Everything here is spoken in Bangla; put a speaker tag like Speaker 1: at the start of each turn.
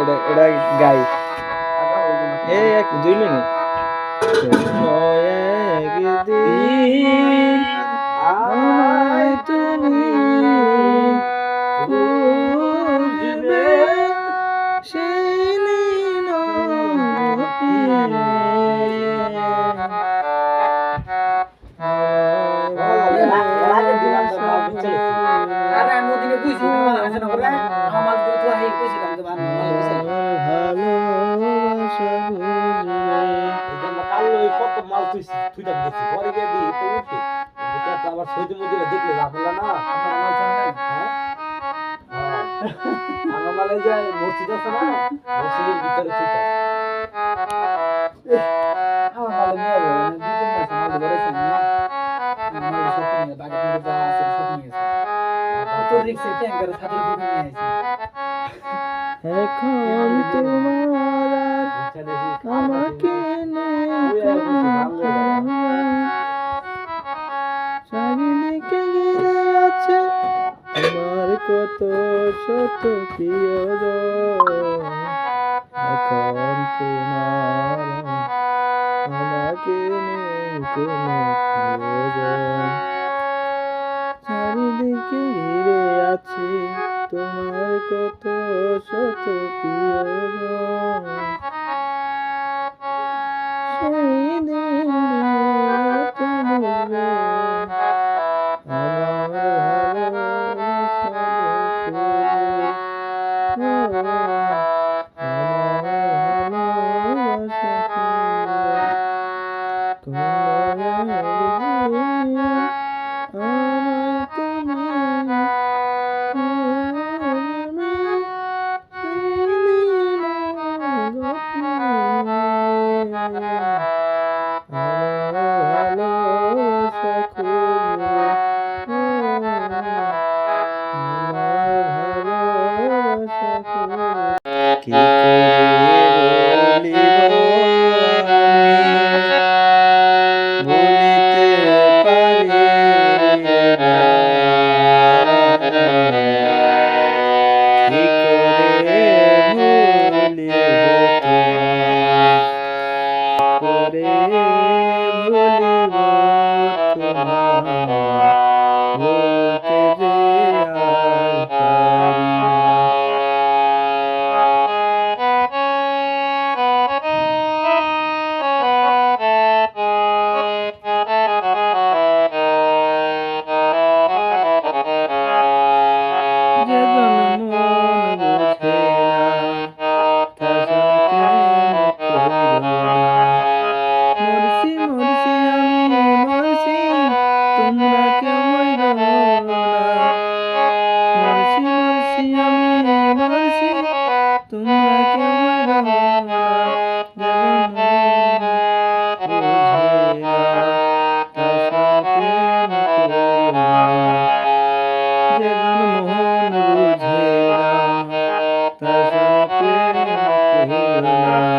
Speaker 1: এটা এটা গাই। এ এক দুই মিনিট। সেই
Speaker 2: কত মাল তুই তুই তো গেছি পরে গিয়ে দিই তো উঠে। এটা তো আবার সৈতে মধ্যে দেখলে রাখলা না
Speaker 3: আমার মাল জানা
Speaker 2: হ্যাঁ? আমার মালে যে মসজিদ আছে না মসজিদের ভিতরে তুই
Speaker 3: আমার মাল নিয়ে যাবে দুই তিন মাস মাল ধরেছে না। সব নিয়ে বাকি মধ্যে যা আছে সব নিয়ে আছে কত রিক্সে ট্যাঙ্কার সাথে করে নিয়ে আইছি
Speaker 1: এখন তোমার আমাকে চারিদিকে শত প্রিয়জন এখন তোমার আমাকে নেই কোনো চারিদিকে ঘিরে আছে তোমার কত শত প্রিয়জন Que coisa Müzik